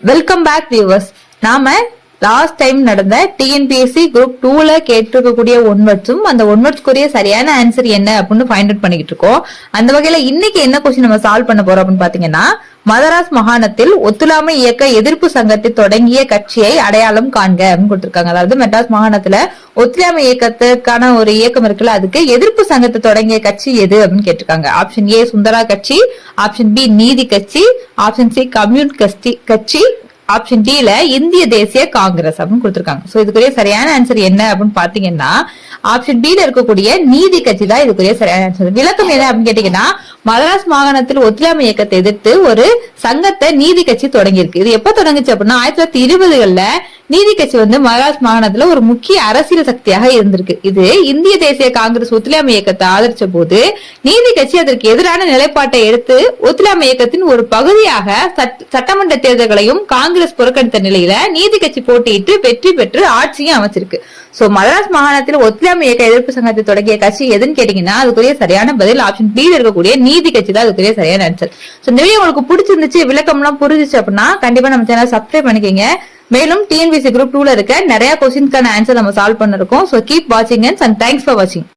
Welcome back viewers நாம last time நடந்த TNPSC group டூல கேட்டிருக்கக்கூடிய ஒன் வேர்ட்ஸும் அந்த ஒன் வேர்ட்ஸ்க்குரிய சரியான ஆன்சர் என்ன அப்படின்னு ஃபைண்ட் அவுட் பண்ணிக்கிட்டு இருக்கோம். அந்த வகையில இன்னைக்கு என்ன கொஸ்டின் நம்ம சால்வ் பண்ண போறோம் அப்படின்னு பாத்தீங்கன்னா மதராஸ் மாகாணத்தில் ஒத்துழைமை இயக்க எதிர்ப்பு சங்கத்தை தொடங்கிய கட்சியை அடையாளம் காண்க அப்படின்னு கொடுத்திருக்காங்க. அதாவது மெட்ராஸ் மாகாணத்துல ஒத்துழைமை இயக்கத்துக்கான ஒரு இயக்கம் இருக்குல்ல அதுக்கு எதிர்ப்பு சங்கத்தை தொடங்கிய கட்சி எது அப்படின்னு கேட்டிருக்காங்க. ஆப்ஷன் ஏ சுந்தரா கட்சி ஆப்ஷன் பி நீதி கட்சி ஆப்ஷன் சி கம்யூனிஸ்ட் கட்சி கட்சி ஆப்ஷன் டில இந்திய தேசிய காங்கிரஸ் அப்படின்னு கொடுத்திருக்காங்க. சோ இதுக்குரிய சரியான ஆன்சர் என்ன அப்படின்னு பாத்தீங்கன்னா ஆப்ஷன் பில இருக்கக்கூடிய நீதி கட்சி தான் இதுக்குரிய சரியான ஆன்சர் விளக்கம் என்ன அப்படின்னு கேட்டீங்கன்னா மதராஸ் மாகாணத்தில் ஒத்துழையாமை இயக்கத்தை எதிர்த்து ஒரு சங்கத்தை நீதி கட்சி தொடங்கியிருக்கு. இது எப்ப தொடங்குச்சு அப்படின்னா ஆயிரத்தி தொள்ளாயிரத்தி இருபதுகள்ல நீதி கட்சி வந்து மகாராஷ்டிர மாகாணத்துல ஒரு முக்கிய அரசியல் சக்தியாக இருந்திருக்கு. இது இந்திய தேசிய காங்கிரஸ் ஒத்துழையாமை இயக்கத்தை ஆதரிச்ச போது நீதி கட்சி அதற்கு எதிரான நிலைப்பாட்டை எடுத்து ஒத்துழையாமை இயக்கத்தின் ஒரு பகுதியாக சட்டமன்ற தேர்தல்களையும் காங்கிரஸ் புறக்கணித்த நிலையில நீதி கட்சி போட்டியிட்டு வெற்றி பெற்று ஆட்சியும் அமைச்சிருக்கு. சோ மதராஸ் மாகாணத்தில் ஒத்துழையாமை இயக்க எதிர்ப்பு சங்கத்தை தொடங்கிய கட்சி எதுன்னு கேட்டீங்கன்னா அதுக்குரிய சரியான பதில் ஆப்ஷன் பி இருக்கக்கூடிய நீதி கட்சி தான் அதுக்குரிய சரியான ஆன்சர் சோ இந்த வீடியோ உங்களுக்கு பிடிச்சிருந்துச்சு விளக்கம் எல்லாம் புரிஞ்சுச்சு அப்படின்னா கண்டிப்பா நம்ம சேனல் சப்ஸ்கிரைப் பண்ணிக்கங்க. மேலும் டிஎன்பிசி குரூப் டூல இருக்க நிறைய கொஸ்டின்கான ஆன்சர் நம்ம சால்வ் பண்ணிருக்கோம். ஸோ கீப் வாட்சிங் அண்ட் தேங்க்ஸ் ஃபார் வாட்சிங்